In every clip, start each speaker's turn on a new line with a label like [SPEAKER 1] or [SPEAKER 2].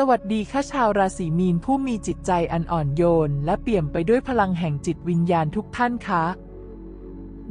[SPEAKER 1] สวัสดีค่ะชาวราศีมีนผู้มีจิตใจอันอ่อนโยน และเปี่ยมไปด้วยพลังแห่งจิตวิญญาณทุกท่านคะ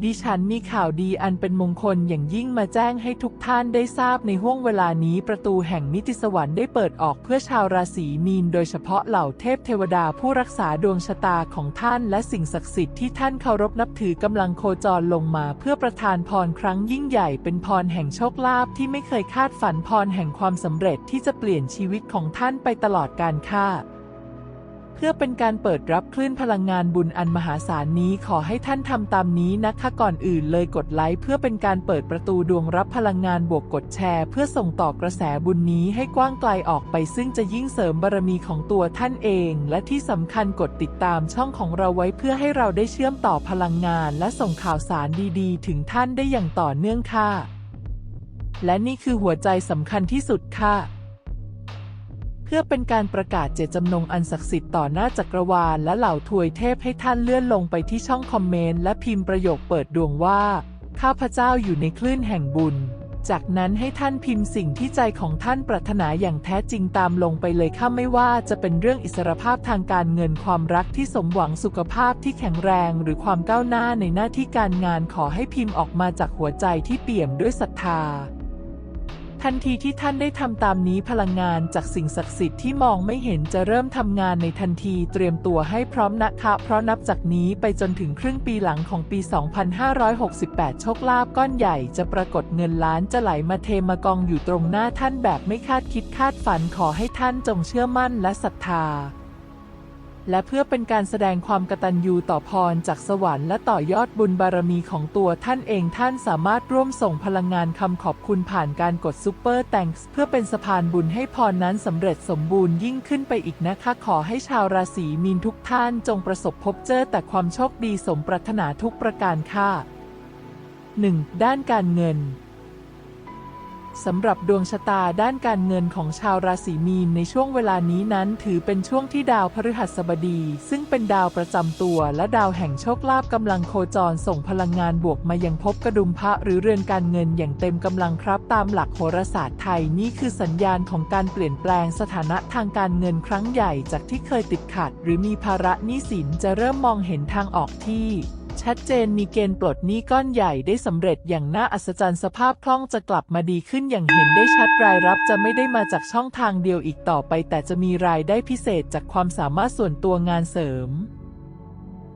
[SPEAKER 1] ดิฉันมีข่าวดีอันเป็นมงคลอย่างยิ่งมาแจ้งให้ทุกท่านได้ทราบในห้วงเวลานี้ประตูแห่งนิติสวรรค์ได้เปิดออกเพื่อชาวราศีมีน โดยเฉพาะเหล่าเทพเทวดาผู้รักษาดวงชะตาของท่าน และสิ่งศักดิ์สิทธิ์ที่ท่านเคารพนับถือกำลังโคจรลงมา เพื่อประทานพรครั้งยิ่งใหญ่เป็นพรแห่งโชคลาภที่ไม่เคยคาดฝันพรแห่งความสำเร็จที่จะเปลี่ยนชีวิตของท่านไปตลอดกาลค่ะ เพื่อเป็นการเปิดรับคลื่นพลังงานบุญอันมหาศาลนี้ขอให้ท่านทำตามนี้นะคะก่อนอื่นเลยกดไลค์เพื่อเป็นการเปิดประตูดวงรับพลังงานบวกกดแชร์ เพื่อส่งต่อกระแสบุญนี้ให้กว้างไกลออกไปซึ่งจะยิ่งเสริมบารมีของตัวท่านเอง และที่สำคัญกดติดตามช่องของเราไว้เพื่อให้เราได้เชื่อมต่อพลังงาน และส่งข่าวสารดีๆ ถึงท่านได้อย่างต่อเนื่องค่ะ และนี่คือหัวใจสำคัญที่สุดค่ะ เพื่อเป็นการประกาศเจตจำนงอันศักดิ์สิทธิ์ต่อหน้าจักรวาลและเหล่าทวยเทพให้ท่านเลื่อนลงไปที่ช่องคอมเมนต์และพิมพ์ประโยคเปิดดวงว่า ข้าพเจ้าอยู่ในคลื่นแห่งบุญ จากนั้นให้ท่านพิมพ์สิ่งที่ใจของท่านปรารถนาอย่างแท้จริงตามลงไปเลยค่ะไม่ว่าจะเป็นเรื่องอิสรภาพทางการเงินความรักที่สมหวังสุขภาพที่แข็งแรง หรือความก้าวหน้าในหน้าที่การงานขอให้พิมพ์ออกมาจากหัวใจที่เปี่ยมด้วยศรัทธา ทันทีที่ท่านได้ทำตามนี้พลังงานจากสิ่งศักดิ์สิทธิ์ที่มองไม่เห็นจะเริ่มทำงานในทันทีเตรียมตัวให้พร้อมนะคะเพราะนับจากนี้ไปจนถึงครึ่งปีหลังของปี 2568 โชคลาภก้อนใหญ่จะปรากฏเงินล้านจะไหลมาเทมากองอยู่ตรงหน้าท่านแบบไม่คาดคิดคาดฝันขอให้ท่านจงเชื่อมั่นและศรัทธา และเพื่อเป็นการแสดงความกตัญญูต่อพรจากสวรรค์และต่อยอดบุญบารมีของตัวท่านเองท่านสามารถร่วมส่งพลังงานคำขอบคุณผ่านการกดซุปเปอร์แตงส์เพื่อเป็นสะพานบุญให้พรนั้นสำเร็จสมบูรณ์ยิ่งขึ้นไปอีกนะคะ ขอให้ชาวราศีมีนทุกท่านจงประสบพบเจอแต่ความโชคดีสมปรารถนาทุกประการค่ะ 1. ด้านการเงิน สำหรับดวงชะตาด้านการเงินของชาวราศีมีนในช่วงเวลานี้นั้น ถือเป็นช่วงที่ดาวพฤหัสบดี ซึ่งเป็นดาวประจำตัว และดาวแห่งโชคลาภกำลังโคจรส่งพลังงานบวกมายังภพกระดุมพระหรือเรือนการเงินอย่างเต็มกำลังครับ ตามหลักโหราศาสตร์ไทยนี่คือสัญญาณของการเปลี่ยนแปลงสถานะทางการเงินครั้งใหญ่จากที่เคยติดขัด หรือมีภาระหนี้สินจะเริ่มมองเห็นทางออกที่ ชัดเจนมีเกณฑ์ปลดหนี้ก้อนใหญ่ได้สำเร็จอย่างน่าอัศจรรย์สภาพคล่องจะกลับมาดีขึ้นอย่างเห็นได้ชัดรายรับจะไม่ได้มาจากช่องทางเดียวอีกต่อไป แต่จะมีรายได้พิเศษจากความสามารถส่วนตัวงานเสริม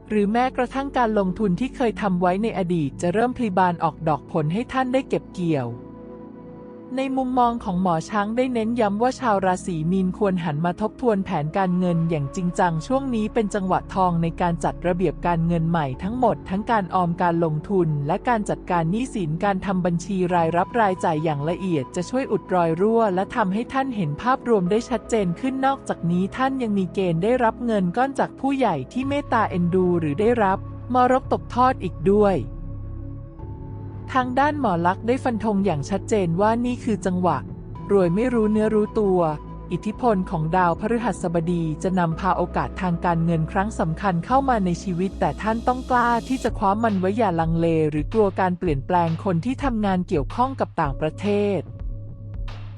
[SPEAKER 1] หรือแม้กระทั่งการลงทุนที่เคยทำไว้ในอดีตจะเริ่มพลีบานออกดอกผลให้ท่านได้เก็บเกี่ยว ในมุมมองของหมอช้างได้เน้นย้ำว่าชาวราศีมีนควรหันมาทบทวนแผนการเงินอย่างจริงจังช่วงนี้เป็นจังหวะทองในการจัดระเบียบการเงินใหม่ทั้งหมดทั้งการออมการลงทุน และการจัดการหนี้สินการทำบัญชีรายรับรายจ่ายอย่างละเอียดจะช่วยอุดรอยรั่ว และทำให้ท่านเห็นภาพรวมได้ชัดเจนขึ้นนอกจากนี้ท่านยังมีเกณฑ์ได้รับเงินก้อนจากผู้ใหญ่ที่เมตตาเอ็นดู หรือได้รับมรกตกทอดอีกด้วย ทางด้านหมอลักษ์ได้ฟันธงอย่างชัดเจนว่านี่คือจังหวะ รวยไม่รู้เนื้อรู้ตัว อิทธิพลของดาวพฤหัสบดีจะนำพาโอกาสทางการเงินครั้งสำคัญเข้ามาในชีวิต แต่ท่านต้องกล้าที่จะคว้ามันไว้อย่าลังเล หรือกลัวการเปลี่ยนแปลงคนที่ทำงานเกี่ยวข้องกับต่างประเทศ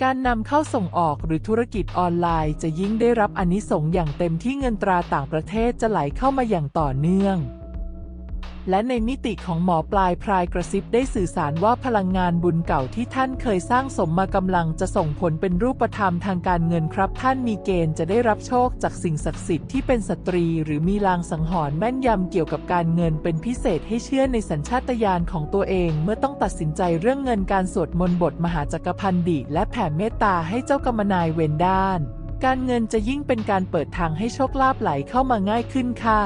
[SPEAKER 1] การนำเข้าส่งออกหรือธุรกิจออนไลน์จะยิ่งได้รับอนิสงส์อย่างเต็มที่เงินตราต่างประเทศจะไหลเข้ามาอย่างต่อเนื่อง และในมิติของหมอปลายพรายกระซิบได้สื่อสารว่าพลังงานบุญเก่าที่ท่านเคยสร้างสมมากำลังจะส่งผลเป็นรูปธรรมทางการเงินครับ ท่านมีเกณฑ์จะได้รับโชคจากสิ่งศักดิ์สิทธิ์ที่เป็นสตรี หรือมีลางสังหรณ์แม่นยำเกี่ยวกับการเงินเป็นพิเศษให้เชื่อในสัญชาตญาณของตัวเอง เมื่อต้องตัดสินใจเรื่องเงินการสวดมนต์บทมหาจักรพันดิและแผ่เมตตาให้เจ้ากรรมนายเวรด้าน การเงินจะยิ่งเป็นการเปิดทางให้โชคลาภไหลเข้ามาง่ายขึ้นค่ะ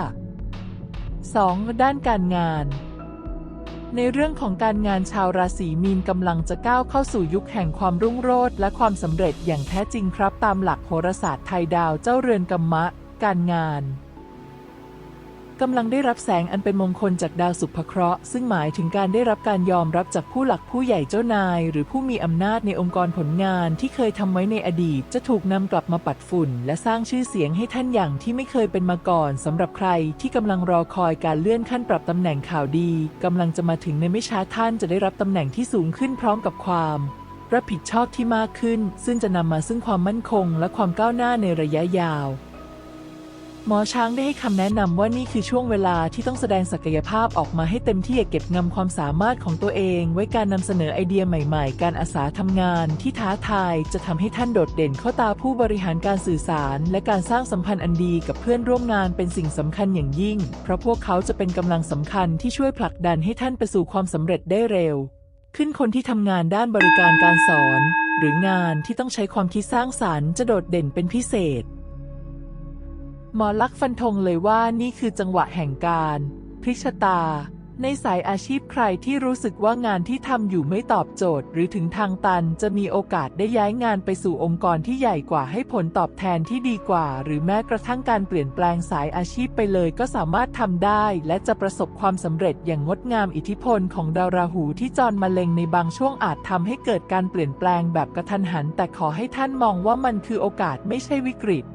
[SPEAKER 1] 2. ด้านการงาน ในเรื่องของการงานชาวราศีมีนกำลังจะก้าวเข้าสู่ยุคแห่งความรุ่งโรจน์และความสำเร็จอย่างแท้จริงครับ ตามหลักโหราศาสตร์ไทยดาวเจ้าเรือนกัมมะ การงาน กำลังได้รับแสงอันเป็นมงคลจากดาวสุภเคราะห์ซึ่งหมายถึงการได้รับการยอมรับจากผู้หลักผู้ใหญ่เจ้านาย หรือผู้มีอำนาจในองค์กรผลงานที่เคยทำไว้ในอดีต จะถูกนำกลับมาปัดฝุ่น และสร้างชื่อเสียงให้ท่านอย่างที่ไม่เคยเป็นมาก่อนสำหรับใครที่กำลังรอคอยการเลื่อนขั้นปรับตำแหน่งข่าวดีกำลังจะมาถึงในไม่ช้าท่านจะได้รับตำแหน่งที่สูงขึ้นพร้อมกับความรับผิดชอบที่มากขึ้น ซึ่งจะนำมาซึ่งความมั่นคง และความก้าวหน้าในระยะยาว หมอช้างได้ให้คำแนะนำว่านี่คือช่วงเวลาที่ต้องแสดงศักยภาพออกมาให้เต็มที่อย่าเก็บงำความสามารถของตัวเอง ไว้การนำเสนอไอเดียใหม่ๆ การอาสาทำงานที่ท้าทายจะทำให้ท่านโดดเด่นเข้าตาผู้บริหารการสื่อสาร และการสร้างสัมพันธ์อันดีกับเพื่อนร่วมงานเป็นสิ่งสำคัญอย่างยิ่ง เพราะพวกเขาจะเป็นกำลังสำคัญที่ช่วยผลักดันให้ท่านไปสู่ความสำเร็จได้เร็ว ขึ้นคนที่ทำงานด้านบริการการสอน หรืองานที่ต้องใช้ความคิดสร้างสรรค์จะโดดเด่นเป็นพิเศษ หมอลักษ์ฟันธงเลยว่านี่คือจังหวะแห่งการพลิกชะตา ในสายอาชีพใครที่รู้สึกว่างานที่ทำอยู่ไม่ตอบโจทย์ หรือถึงทางตันจะมีโอกาสได้ย้ายงานไปสู่องค์กรที่ใหญ่กว่าให้ผลตอบแทนที่ดีกว่า หรือแม้กระทั่งการเปลี่ยนแปลงสายอาชีพไปเลยก็สามารถทำได้ และจะประสบความสำเร็จอย่างงดงามอิทธิพลของดาวราหูที่จรมาเล็งในบางช่วงอาจทำให้เกิดการเปลี่ยนแปลงแบบกระทันหัน แต่ขอให้ท่านมองว่ามันคือโอกาสไม่ใช่วิกฤต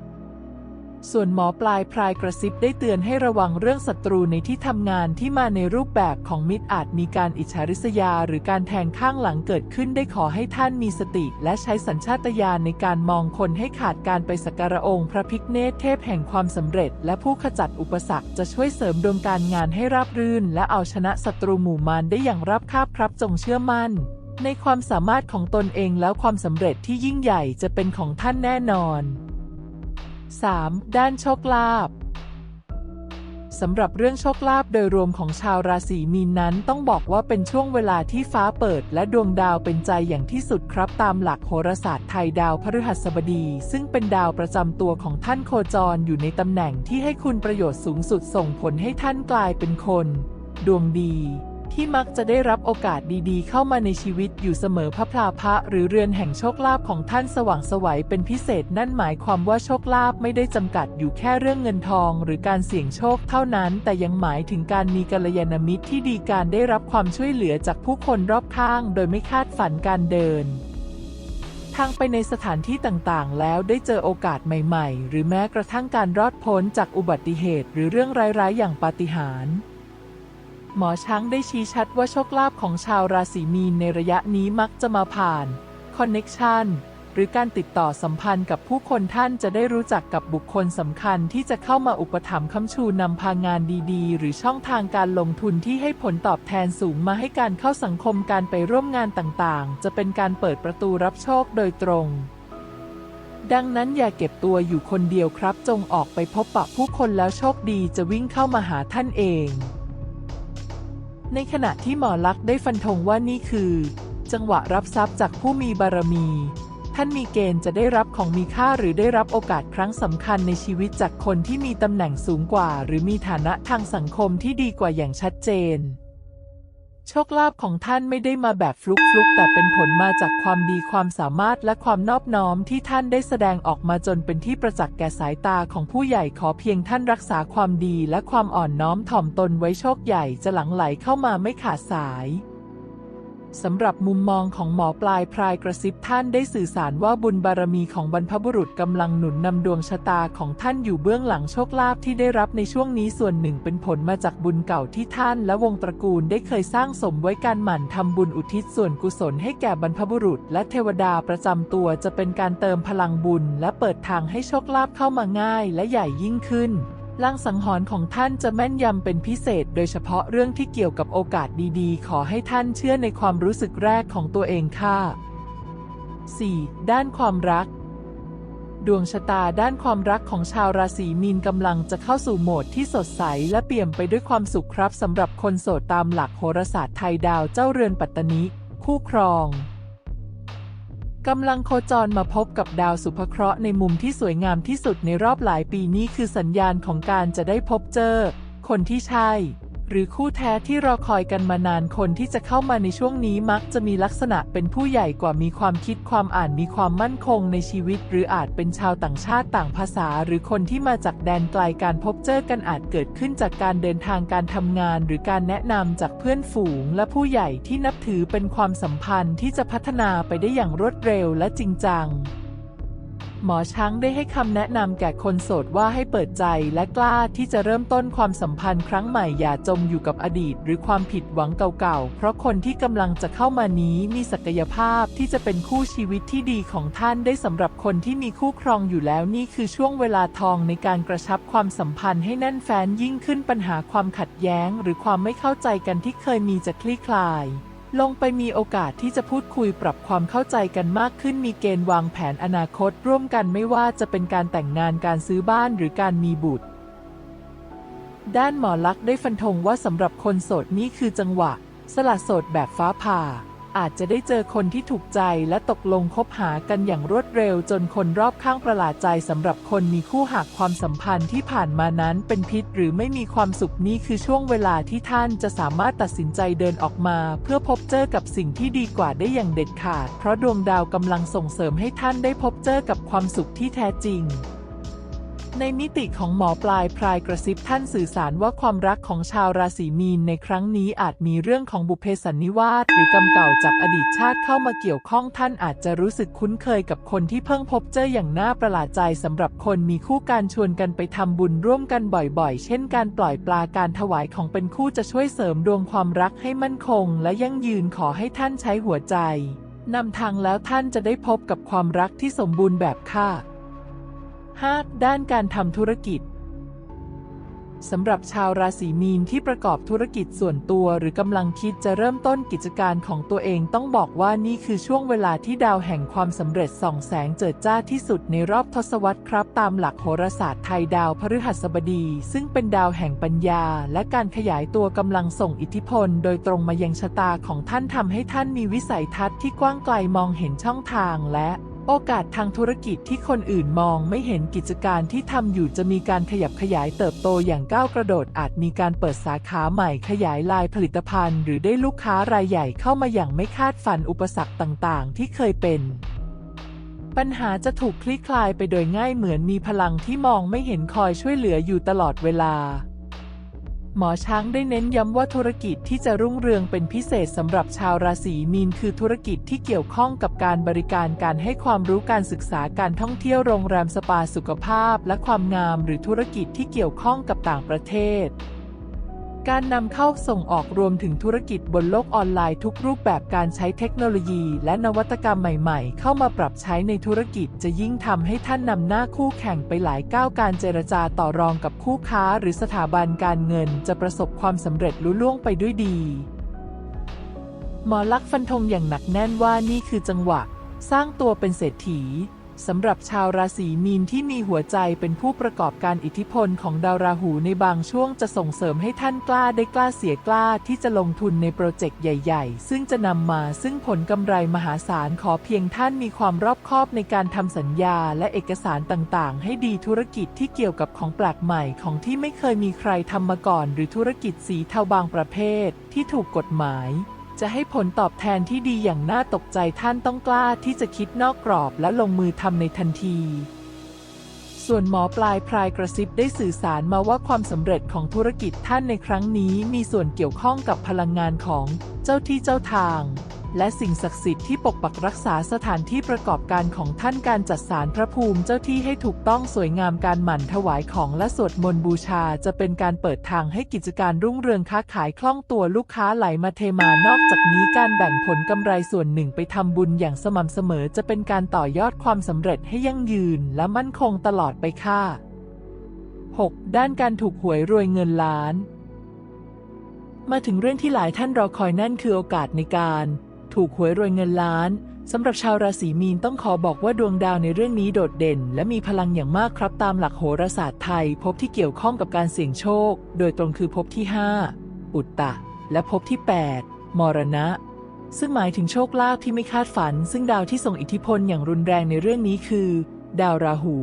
[SPEAKER 1] ส่วนหมอปลายพรายกระซิบได้เตือนให้ระวังเรื่องศัตรูในที่ทำงานที่มาในรูปแบบของมิตรอาจมีการอิจฉาริษยา หรือการแทงข้างหลังเกิดขึ้นได้ขอให้ท่านมีสติ และใช้สัญชาตญาณในการมองคนให้ขาดการไปสักการะองค์พระพิฆเนศเทพแห่งความสำเร็จ และผู้ขจัดอุปสรรคจะช่วยเสริมดวงการงานให้ราบรื่น และเอาชนะศัตรูหมู่มารได้อย่างราบคาบครับจงเชื่อมั่น ในความสามารถของตนเองแล้วความสำเร็จที่ยิ่งใหญ่จะเป็นของท่านแน่นอน 3. ด้านโชคลาภสำหรับเรื่องโชคลาภโดยรวมของชาวราศีมีนนั้นต้องบอกว่าเป็นช่วงเวลาที่ฟ้าเปิด และดวงดาวเป็นใจอย่างที่สุดครับตามหลักโหราศาสตร์ไทยดาวพฤหัสบดี ซึ่งเป็นดาวประจำตัวของท่านโคจรอยู่ในตำแหน่งที่ให้คุณประโยชน์สูงสุดส่งผลให้ท่านกลายเป็นคน ดวงดี ที่มักจะได้รับโอกาสดีๆ เข้ามาในชีวิตอยู่เสมอพระพลาภะหรือเรือนแห่งโชคลาภของท่านสว่างสวัยเป็นพิเศษ นั่นหมายความว่าโชคลาภไม่ได้จำกัดอยู่แค่เรื่องเงินทอง หรือการเสี่ยงโชคเท่านั้น แต่ยังหมายถึงการมีกัลยาณมิตรที่ดีการได้รับความช่วยเหลือจากผู้คนรอบข้าง โดยไม่คาดฝันการเดินทางไปในสถานที่ต่างๆ แล้วได้เจอโอกาสใหม่ ๆ หรือแม้กระทั่งการรอดพ้นจากอุบัติเหตุ หรือเรื่องร้ายๆ อย่างปาฏิหาริย์ หมอช้างได้ชี้ชัดว่าโชคลาภของชาวราศีมีนในระยะนี้มักจะมาผ่านคอนเน็ชันหรือการติดต่อสัมพันธ์กับผู้คนท่านจะได้รู้จักกับบุคคลสำคัญที่จะเข้ามาอุปถัมภ์ค้ำชูนำพางานดีๆ หรือช่องทางการลงทุนที่ให้ผลตอบแทนสูงมาให้การเข้าสังคมการไปร่วมงานต่างๆ จะเป็นการเปิดประตูรับโชคโดยตรง ดังนั้นอย่าเก็บตัวอยู่คนเดียวครับ จงออกไปพบปะผู้คนแล้วโชคดีจะวิ่งเข้ามาหาท่านเอง ในขณะที่หมอลักษ์ได้ฟันธงว่านี่คือ จังหวะรับทรัพย์จากผู้มีบารมี ท่านมีเกณฑ์จะได้รับของมีค่าหรือได้รับโอกาสครั้งสำคัญในชีวิตจากคนที่มีตำแหน่งสูงกว่า หรือมีฐานะทางสังคมที่ดีกว่าอย่างชัดเจน โชคลาภของท่านไม่ได้มาแบบฟลุกๆ แต่เป็นผลมาจากความดีความสามารถและความนอบน้อมที่ท่านได้แสดงออกมาจนเป็นที่ประจักษ์แก่สายตาของผู้ใหญ่ขอเพียงท่านรักษาความดีและความอ่อนน้อมถ่อมตนไว้โชคใหญ่จะหลั่งไหลเข้ามาไม่ขาดสาย สำหรับมุมมองของหมอปลายพรายกระซิบท่านได้สื่อสารว่าบุญบารมีของบรรพบุรุษกำลังหนุนนำดวงชะตาของท่านอยู่เบื้องหลังโชคลาภที่ได้รับในช่วงนี้ส่วนหนึ่งเป็นผลมาจากบุญเก่าที่ท่านและวงตระกูลได้เคยสร้างสมไว้การหมั่นทำบุญอุทิศส่วนกุศลให้แก่บรรพบุรุษ และเทวดาประจำตัวจะเป็นการเติมพลังบุญ และเปิดทางให้โชคลาภเข้ามาง่ายและใหญ่ยิ่งขึ้น ลางสังหรณ์ของท่านจะแม่นยำเป็นพิเศษ โดยเฉพาะเรื่องที่เกี่ยวกับโอกาสดีๆ ขอให้ท่านเชื่อในความรู้สึกแรกของตัวเองค่ะ 4. ด้านความรัก ดวงชะตาด้านความรักของชาวราศีมีนกำลังจะเข้าสู่โหมดที่สดใส และเปี่ยมไปด้วยความสุขครับสำหรับคนโสดตามหลักโหราศาสตร์ไทยดาวเจ้าเรือนปัตตนิคู่ครอง กำลังโคจรมาพบกับดาวสุภเคราะห์ในมุมที่สวยงามที่สุดในรอบหลายปีนี้คือสัญญาณของการจะได้พบเจอ คนที่ใช่ หรือคู่แท้ที่รอคอยกันมานานคนที่จะเข้ามาในช่วงนี้มักจะมีลักษณะเป็นผู้ใหญ่กว่ามีความคิดความอ่านมีความมั่นคงในชีวิต หรืออาจเป็นชาวต่างชาติต่างภาษา หรือคนที่มาจากแดนไกลการพบเจอกันอาจเกิดขึ้นจากการเดินทางการทำงาน หรือการแนะนำจากเพื่อนฝูง และผู้ใหญ่ที่นับถือเป็นความสัมพันธ์ที่จะพัฒนาไปได้อย่างรวดเร็วและจริงจัง หมอช้างได้ให้คำแนะนำแก่คนโสดว่าให้เปิดใจและกล้าที่จะเริ่มต้นความสัมพันธ์ครั้งใหม่อย่าจมอยู่กับอดีต หรือความผิดหวังเก่าๆ เพราะคนที่กำลังจะเข้ามานี้มีศักยภาพที่จะเป็นคู่ชีวิตที่ดีของท่านได้สำหรับคนที่มีคู่ครองอยู่แล้วนี่คือช่วงเวลาทองในการกระชับความสัมพันธ์ให้แน่นแฟ้นยิ่งขึ้นปัญหาความขัดแย้ง หรือความไม่เข้าใจกันที่เคยมีจะคลี่คลาย ลงไปมีโอกาสที่จะพูดคุยปรับความเข้าใจกันมากขึ้นมีเกณฑ์วางแผนอนาคตร่วมกันไม่ว่าจะเป็นการแต่งงานการซื้อบ้านหรือการมีบุตร ด้านหมอลักษณ์ได้ฟันธงว่าสำหรับคนโสดนี่คือจังหวะ สละโสดแบบฟ้าผ่า อาจจะได้เจอคนที่ถูกใจและตกลงคบหากันอย่างรวดเร็วจนคนรอบข้างประหลาดใจสำหรับคนมีคู่หากความสัมพันธ์ที่ผ่านมานั้นเป็นพิษหรือไม่มีความสุขนี่คือช่วงเวลาที่ท่านจะสามารถตัดสินใจเดินออกมา เพื่อพบเจอกับสิ่งที่ดีกว่าได้อย่างเด็ดขาด เพราะดวงดาวกำลังส่งเสริมให้ท่านได้พบเจอกับความสุขที่แท้จริง ในมิติของหมอปลายพรายกระซิบท่านสื่อสารว่าความรักของชาวราศีมีนในครั้งนี้อาจมีเรื่องของบุพเพสันนิวาสหรือกรรมเก่าจากอดีตชาติเข้ามาเกี่ยวข้องท่านอาจจะรู้สึกคุ้นเคยกับคนที่เพิ่งพบเจออย่างน่าประหลาดใจสำหรับคนมีคู่การชวนกันไปทำบุญร่วมกันบ่อยๆ เช่นการปล่อยปลาการถวายของเป็นคู่จะช่วยเสริมดวงความรักให้มั่นคง และยั่งยืนขอให้ท่านใช้หัวใจนำทางแล้วท่านจะได้พบกับความรักที่สมบูรณ์แบบค่ะ 5. ด้านการทำธุรกิจสำหรับชาวราศีมีนที่ประกอบธุรกิจส่วนตัวหรือกำลังคิดจะเริ่มต้นกิจการของตัวเองต้องบอกว่านี่คือช่วงเวลาที่ดาวแห่งความสำเร็จส่องแสงเจิดจ้าที่สุดในรอบทศวรรษครับ ตามหลักโหราศาสตร์ไทยดาวพฤหัสบดี ซึ่งเป็นดาวแห่งปัญญา และการขยายตัวกำลังส่งอิทธิพล โดยตรงมายังชะตาของท่านทำให้ท่านมีวิสัยทัศน์ที่กว้างไกลมองเห็นช่องทางและ โอกาสทางธุรกิจที่คนอื่นมองไม่เห็นกิจการที่ทำอยู่จะมีการขยับขยายเติบโตอย่างก้าวกระโดดอาจมีการเปิดสาขาใหม่ขยายลายผลิตภัณฑ์ หรือได้ลูกค้ารายใหญ่เข้ามาอย่างไม่คาดฝันอุปสรรคต่างๆ ที่เคยเป็น ปัญหาจะถูกคลี่คลายไปโดยง่ายเหมือนมีพลังที่มองไม่เห็นคอยช่วยเหลืออยู่ตลอดเวลา หมอช้างได้เน้นย้ำว่าธุรกิจที่จะรุ่งเรืองเป็นพิเศษสำหรับชาวราศีมีนคือธุรกิจที่เกี่ยวข้องกับการบริการการให้ความรู้การศึกษาการท่องเที่ยวโรงแรมสปาสุขภาพและความงาม หรือธุรกิจที่เกี่ยวข้องกับต่างประเทศ การนำเข้าส่งออกรวมถึงธุรกิจบนโลกออนไลน์ทุกรูปแบบการใช้เทคโนโลยี และนวัตกรรมใหม่ๆ เข้ามาปรับใช้ในธุรกิจจะยิ่งทำให้ท่านนำหน้าคู่แข่งไปหลายก้าวการเจรจาต่อรองกับคู่ค้าหรือสถาบันการเงิน จะประสบความสำเร็จลุล่วงไปด้วยดี หมอลักษ์ฟันธงอย่างหนักแน่นว่านี่คือจังหวะ สร้างตัวเป็นเศรษฐี สำหรับชาวราศีมีนที่มีหัวใจเป็นผู้ประกอบการอิทธิพลของดาวราหูในบางช่วงจะส่งเสริมให้ท่านกล้าได้กล้าเสียกล้าที่จะลงทุนในโปรเจกต์ใหญ่ๆ ซึ่งจะนำมาซึ่งผลกำไรมหาศาลขอเพียงท่านมีความรอบคอบในการทำสัญญาและเอกสารต่างๆ ให้ดีธุรกิจที่เกี่ยวกับของแปลกใหม่ของที่ไม่เคยมีใครทำมาก่อน หรือธุรกิจสีเทาบางประเภทที่ถูกกฎหมาย จะให้ผลตอบแทนที่ดีอย่างน่าตกใจท่านต้องกล้าที่จะคิดนอกกรอบและลงมือทำในทันที ส่วนหมอปลายพรายกระซิบได้สื่อสารมาว่าความสำเร็จของธุรกิจท่านในครั้งนี้มีส่วนเกี่ยวข้องกับพลังงานของเจ้าที่เจ้าทาง และสิ่งศักดิ์สิทธิ์ที่ปกปักรักษาสถานที่ประกอบการของท่านการจัดสารพระภูมิเจ้าที่ให้ถูกต้องสวยงามการหมั่นถวายของและสวดมนต์บูชาจะเป็นการเปิดทางให้กิจการรุ่งเรืองค้าขายคล่องตัวลูกค้าไหลมาเทมานอกจากนี้การแบ่งผลกำไรส่วนหนึ่งไปทำบุญอย่างสม่ำเสมอจะเป็นการต่อยอดความสำเร็จให้ยั่งยืนและมั่นคงตลอดไปค่ะ 6. ด้านการถูกหวยรวยเงินล้าน มาถึงเรื่องที่หลายท่านรอคอยนั่นคือโอกาสในการ ถูกหวยรวยเงินล้านสำหรับชาวราศีมีนต้องขอบอกว่าดวงดาวในเรื่องนี้โดดเด่น และมีพลังอย่างมากครับตามหลักโหราศาสตร์ไทย พบที่เกี่ยวข้องกับการเสี่ยงโชค โดยตรงคือพบที่ 5 อุตตะ และพบที่ 8 มรณะ ซึ่งหมายถึงโชคลาภที่ไม่คาดฝัน ซึ่งดาวที่ส่งอิทธิพลอย่างรุนแรงในเรื่องนี้คือ ดาวราหู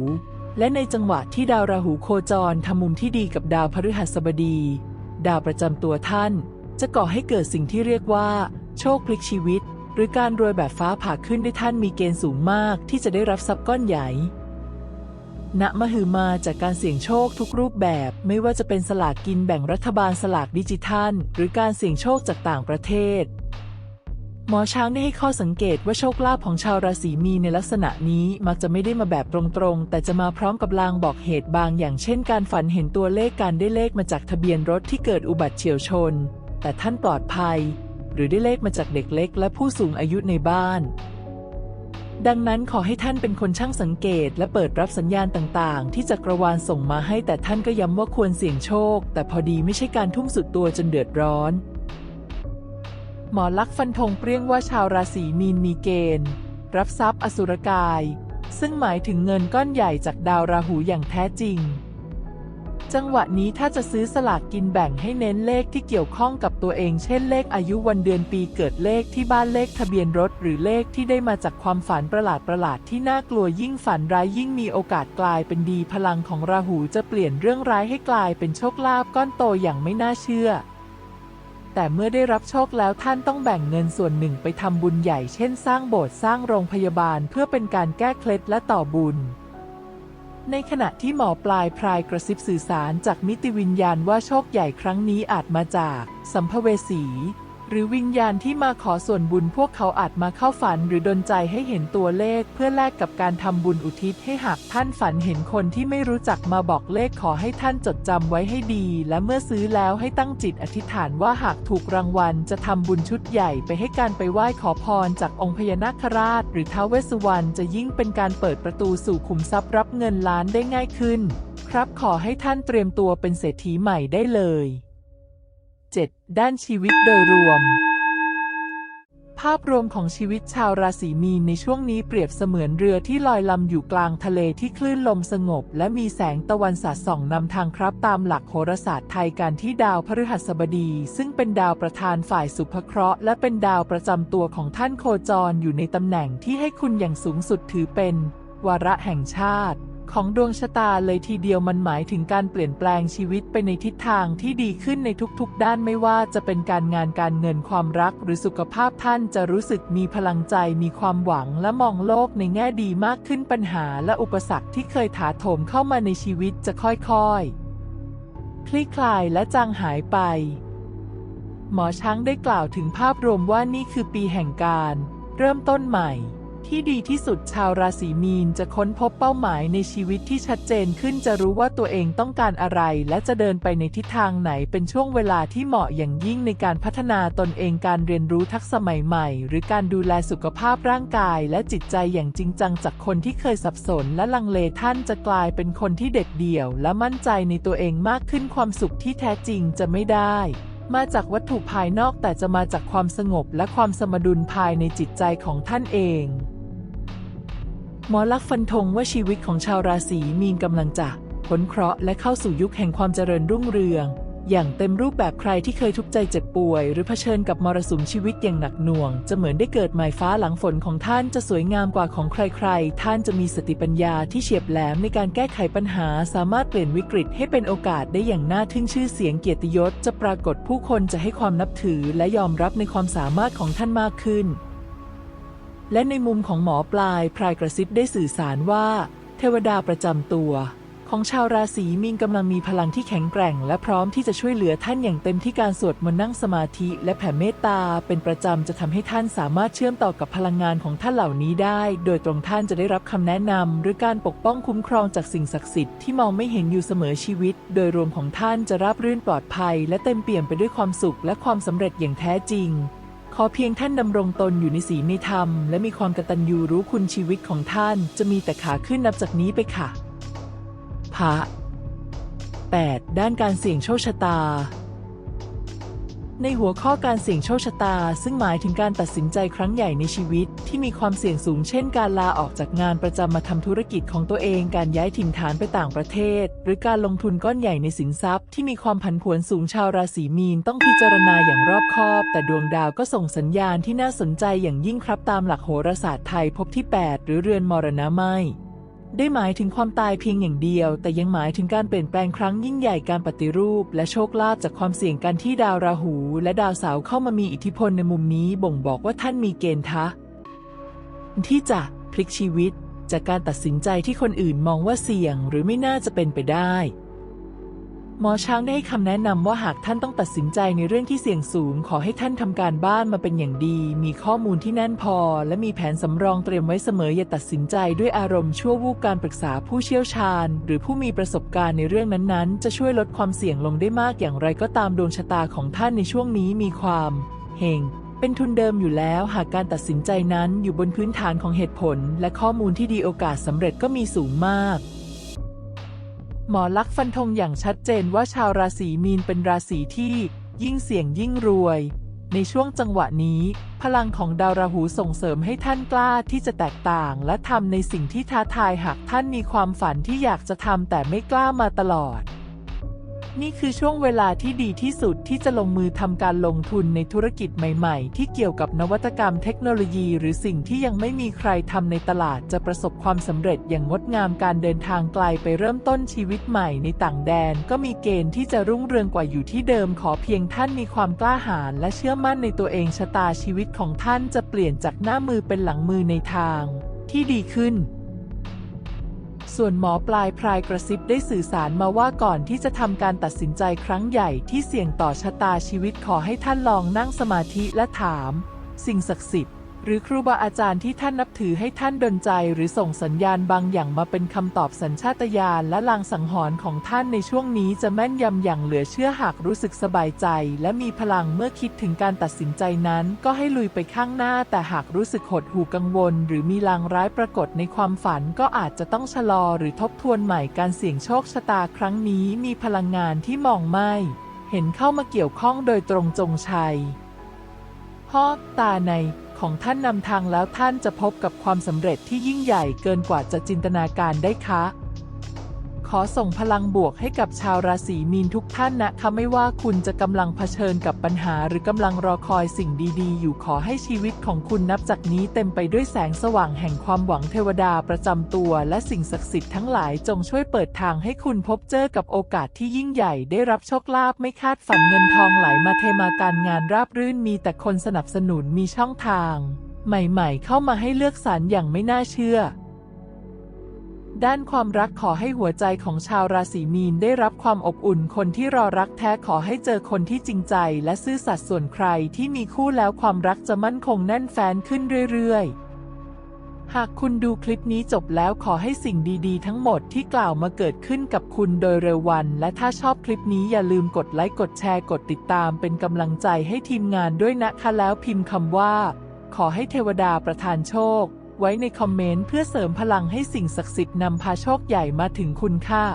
[SPEAKER 1] และในจังหวะที่ดาวราหูโคจรทำมุมที่ดีกับดาวพฤหัสบดี ดาวประจำตัวท่าน จะก่อให้เกิดสิ่งที่เรียกว่า โชคพลิกชีวิต หรือการรวยแบบฟ้าผ่าขึ้นได้ท่านมีเกณฑ์สูงมากที่จะได้รับทรัพย์ก้อนใหญ่ณมหือมาจากการเสี่ยงโชคทุกรูปแบบไม่ว่าจะเป็นสลากกินแบ่งรัฐบาลสลากดิจิทัล หรือการเสี่ยงโชคจากต่างประเทศ หมอช้างได้ให้ข้อสังเกตว่าโชคลาภของชาวราศีมีในลักษณะนี้มักจะไม่ได้มาแบบตรงๆ แต่จะมาพร้อมกับลางบอกเหตุบางอย่างเช่นการฝันเห็นตัวเลขการได้เลขมาจากทะเบียนรถที่เกิดอุบัติเฉียวชน แต่ท่านปลอดภัย หรือได้เลขมาจากเด็กเล็ก และผู้สูงอายุในบ้าน ดังนั้นขอให้ท่านเป็นคนช่างสังเกต และเปิดรับสัญญาณต่างๆ ที่จักรวาลส่งมาให้แต่ท่านก็ย้ำว่าควรเสี่ยงโชค แต่พอดีไม่ใช่การทุ่มสุดตัวจนเดือดร้อน หมอลักษณ์ฟันธงเปรี้ยงว่าชาวราศีมีนมีเกณฑ์ รับทรัพย์อสุรกาย ซึ่งหมายถึงเงินก้อนใหญ่จากดาวราหูอย่างแท้จริง จังหวะนี้ถ้าจะซื้อสลากกินแบ่งให้เน้นเลขที่เกี่ยวข้องกับตัวเอง เช่นเลขอายุวันเดือนปีเกิดเลขที่บ้านเลขทะเบียนรถ หรือเลขที่ได้มาจากความฝันประหลาดประหลาดๆที่น่ากลัวยิ่งฝันร้ายยิ่งมีโอกาสกลายเป็นดีพลังของราหูจะเปลี่ยนเรื่องร้ายให้กลายเป็นโชคลาภก้อนโตอย่างไม่น่าเชื่อ แต่เมื่อได้รับโชคแล้วท่านต้องแบ่งเงินส่วนหนึ่งไปทำบุญใหญ่ เช่น สร้างโบสถ์สร้างโรงพยาบาลเพื่อเป็นการแก้เคล็ดและต่อบุญ ในขณะที่หมอปลายพรายกระซิบสื่อสารจากมิติวิญญาณว่าโชคใหญ่ครั้งนี้อาจมาจาก สัมภเวสี หรือวิญญาณที่มาขอส่วนบุญพวกเขาอาจมาเข้าฝันหรือดนใจให้เห็นตัวเลข เพื่อแลกกับการทำบุญอุทิศให้หากท่านฝันเห็นคนที่ไม่รู้จักมาบอกเลขขอให้ท่านจดจำไว้ให้ดี และเมื่อซื้อแล้วให้ตั้งจิตอธิษฐานว่าหากถูกรางวัลจะทำบุญชุดใหญ่ไปให้การไปไหว้ขอพรจากองค์พญานาคราช หรือท้าวเวสสุวรรณจะยิ่งเป็นการเปิดประตูสู่ขุมทรัพย์รับเงินล้านได้ง่ายขึ้น ครับขอให้ท่านเตรียมตัวเป็นเศรษฐีใหม่ได้เลย 7. ด้านชีวิตโดยรวม ภาพรวมของชีวิตชาวราศีมีนในช่วงนี้เปรียบเสมือนเรือที่ลอยลำอยู่กลางทะเลที่คลื่นลมสงบ และมีแสงตะวันสาดส่องนำทางครับตามหลักโหราศาสตร์ไทยการที่ดาวพฤหัสบดี ซึ่งเป็นดาวประธานฝ่ายสุภเคราะห์และเป็นดาวประจำตัวของท่านโคจรอยู่ในตำแหน่งที่ให้คุณอย่างสูงสุดถือเป็น วาระแห่งชาติ ของดวงชะตาเลยทีเดียวมันหมายถึงการเปลี่ยนแปลงชีวิตไปในทิศทางที่ดีขึ้นในทุกๆ ด้านไม่ว่าจะเป็นการงานการเงินความรักหรือสุขภาพท่านจะรู้สึกมีพลังใจมีความหวังและมองโลกในแง่ดีมากขึ้นปัญหาและอุปสรรคที่เคยถาโถมเข้ามาในชีวิตจะค่อยๆ คลี่คลายและจางหายไป หมอช้างได้กล่าวถึงภาพรวมว่านี่คือปีแห่งการ เริ่มต้นใหม่ ที่ดีที่สุดชาวราศีมีนจะค้นพบเป้าหมายในชีวิตที่ชัดเจนขึ้นจะรู้ว่าตัวเองต้องการอะไร และจะเดินไปในทิศทางไหนเป็นช่วงเวลาที่เหมาะอย่างยิ่งในการพัฒนาตนเองการเรียนรู้ทักษะใหม่ๆ หรือการดูแลสุขภาพร่างกาย และจิตใจอย่างจริงจังจากคนที่เคยสับสน และลังเลท่านจะกลายเป็นคนที่เด็ดเดี่ยว และมั่นใจในตัวเองมากขึ้นความสุขที่แท้จริงจะไม่ได้มาจากวัตถุภายนอกแต่จะมาจากความสงบและความสมดุลภายในจิตใจของท่านเอง หมอลักษ์ฟันธงว่าชีวิตของชาวราศีมีนกำลังจะพ้นเคราะห์และเข้าสู่ยุคแห่งความเจริญรุ่งเรือง อย่างเต็มรูปแบบใครที่เคยทุกข์ใจเจ็บป่วย หรือเผชิญกับมรสุมชีวิตอย่างหนักหน่วง จะเหมือนได้เกิดใหม่ฟ้าหลังฝนของท่านจะสวยงามกว่าของใครๆ ท่านจะมีสติปัญญาที่เฉียบแหลมในการแก้ไขปัญหา สามารถเปลี่ยนวิกฤตให้เป็นโอกาสได้อย่างน่าทึ่งชื่อเสียงเกียรติยศจะปรากฏผู้คนจะให้ความนับถือและยอมรับในความสามารถของท่านมากขึ้น และในมุมของหมอปลายพรายกระซิบได้สื่อสารว่า เทวดาประจำตัว ของชาวราศีมีนกำลังมีพลังที่แข็งแกร่ง และพร้อมที่จะช่วยเหลือท่านอย่างเต็มที่การสวดมนต์นั่งสมาธิ และแผ่เมตตา เป็นประจำจะทำให้ท่านสามารถเชื่อมต่อกับพลังงานของท่านเหล่านี้ได้ โดยตรงท่านจะได้รับคำแนะนำหรือการปกป้องคุ้มครองจากสิ่งศักดิ์สิทธิ์ที่มองไม่เห็นอยู่เสมอชีวิต โดยรวมของท่านจะราบรื่นปลอดภัย และเต็มเปี่ยมไปด้วยความสุขและความสำเร็จอย่างแท้จริง ขอเพียงท่านดำรงตนอยู่ในศีลในธรรม และมีความกตัญญูรู้คุณชีวิตของท่านจะมีแต่ขาขึ้นนับจากนี้ไปค่ะพระ 8. ด้านการเสี่ยงโชคชะตา ในหัวข้อการเสี่ยงโชคชะตา ซึ่งหมายถึงการตัดสินใจครั้งใหญ่ในชีวิต ที่มีความเสี่ยงสูงเช่นการลาออกจากงานประจำมาทำธุรกิจของตัวเอง การย้ายถิ่นฐานไปต่างประเทศ หรือการลงทุนก้อนใหญ่ในสินทรัพย์ ที่มีความผันผวนสูงชาวราศีมีนต้องพิจารณาอย่างรอบคอบ แต่ดวงดาวก็ส่งสัญญาณที่น่าสนใจอย่างยิ่งครับตามหลักโหราศาสตร์ไทยพบที่ 8 หรือเรือนมรณะไม่ ได้หมายถึงความตายเพียงอย่างเดียว แต่ยังหมายถึงการเปลี่ยนแปลงครั้งยิ่งใหญ่การปฏิรูป และโชคลาภจากความเสี่ยงการที่ดาวราหู และดาวเสาร์เข้ามามีอิทธิพลในมุมนี้บ่งบอกว่าท่านมีเกณฑ์ทะ ที่จะพลิกชีวิต จากการตัดสินใจที่คนอื่นมองว่าเสี่ยงหรือไม่น่าจะเป็นไปได้ หมอช้างได้ให้คำแนะนำว่าหากท่านต้องตัดสินใจในเรื่องที่เสี่ยงสูง ขอให้ท่านทำการบ้านมาเป็นอย่างดี มีข้อมูลที่แน่นพอ และมีแผนสำรองเตรียมไว้เสมออย่าตัดสินใจด้วยอารมณ์ชั่ววูบการปรึกษาผู้เชี่ยวชาญ หรือผู้มีประสบการณ์ในเรื่องนั้นๆ จะช่วยลดความเสี่ยงลงได้มากอย่างไรก็ตามดวงชะตาของท่านในช่วงนี้มีความเฮงเป็นทุนเดิมอยู่แล้วหากการตัดสินใจนั้นอยู่บนพื้นฐานของเหตุผล และข้อมูลที่ดีโอกาสสำเร็จก็มีสูงมาก หมอลักษ์ฟันธงอย่างชัดเจนว่าชาวราศีมีนเป็นราศีที่ยิ่งเสี่ยงยิ่งรวย ในช่วงจังหวะนี้ พลังของดาวราหูส่งเสริมให้ท่านกล้าที่จะแตกต่างและทำในสิ่งที่ท้าทายหากท่านมีความฝันที่อยากจะทำแต่ไม่กล้ามาตลอด นี่คือช่วงเวลาที่ดีที่สุดที่จะลงมือทำการลงทุนในธุรกิจใหม่ ๆ ที่เกี่ยวกับนวัตกรรมเทคโนโลยี หรือสิ่งที่ยังไม่มีใครทำในตลาดจะประสบความสำเร็จอย่างงดงามการเดินทางไกลไปเริ่มต้นชีวิตใหม่ในต่างแดน ก็มีเกณฑ์ที่จะรุ่งเรืองกว่าอยู่ที่เดิมขอเพียงท่านมีความกล้าหาญและเชื่อมั่นในตัวเองชะตาชีวิตของท่านจะเปลี่ยนจากหน้ามือเป็นหลังมือในทาง ที่ดีขึ้น ส่วนหมอปลายพรายกระซิบได้สื่อสารมาว่าก่อนที่จะทำการตัดสินใจครั้งใหญ่ที่เสี่ยงต่อชะตาชีวิตขอให้ท่านลองนั่งสมาธิและถาม สิ่งศักดิ์สิทธิ์ หรือครูบาอาจารย์ที่ท่านนับถือให้ท่านดลใจหรือส่งสัญญาณบางอย่างมาเป็นคำตอบสัญชาตญาณและลางสังหรณ์ของท่านในช่วงนี้จะแม่นยำอย่างเหลือเชื่อหากรู้สึกสบายใจ และมีพลังเมื่อคิดถึงการตัดสินใจนั้น ก็ให้ลุยไปข้างหน้า แต่หากรู้สึกหดหู่กังวล หรือมีลางร้ายปรากฏในความฝัน ก็อาจจะต้องชะลอหรือทบทวนใหม่การเสี่ยงโชคชะตาครั้งนี้มีพลังงานที่มองไม่ เห็นเข้ามาเกี่ยวข้องโดยตรงจงชัยพ่อตาใน ของท่านนำทางแล้วท่านจะพบกับความสำเร็จที่ยิ่งใหญ่เกินกว่าจะจินตนาการได้คะ ขอส่งพลังบวกให้กับชาวราศีมีนทุกท่านนะคะไม่ว่าคุณจะกำลังเผชิญกับปัญหา หรือกำลังรอคอยสิ่งดีๆ อยู่ขอให้ชีวิตของคุณนับจากนี้เต็มไปด้วยแสงสว่างแห่งความหวังเทวดาประจำตัว และสิ่งศักดิ์สิทธิ์ทั้งหลายจงช่วยเปิดทางให้คุณพบเจอกับโอกาสที่ยิ่งใหญ่ได้รับโชคลาภไม่คาดฝันเงินทองไหลมาเทมาการงานราบรื่นมีแต่คนสนับสนุนมีช่องทาง ใหม่ ๆ เข้ามาให้เลือกสรรอย่างไม่น่าเชื่อ ด้านความรักขอให้หัวใจของชาวราศีมีนได้รับความอบอุ่น คนที่รอรักแท้ขอให้เจอคนที่จริงใจ และซื่อสัตย์ส่วนใครที่มีคู่แล้วความรักจะมั่นคงแน่นแฟ้นขึ้นเรื่อยๆ หากคุณดูคลิปนี้จบแล้วขอให้สิ่งดีๆ ทั้งหมดที่กล่าวมาเกิดขึ้นกับคุณโดยเร็ววัน และถ้าชอบคลิปนี้อย่าลืมกดไลค์กดแชร์กดติดตามเป็นกำลังใจให้ทีมงานด้วยนะคะแล้วพิมพ์คำว่า ขอให้เทวดาประทานโชค ไว้ในคอมเมนต์เพื่อเสริมพลังให้สิ่งศักดิ์สิทธิ์นำพาโชคใหญ่มาถึงคุณค่ะ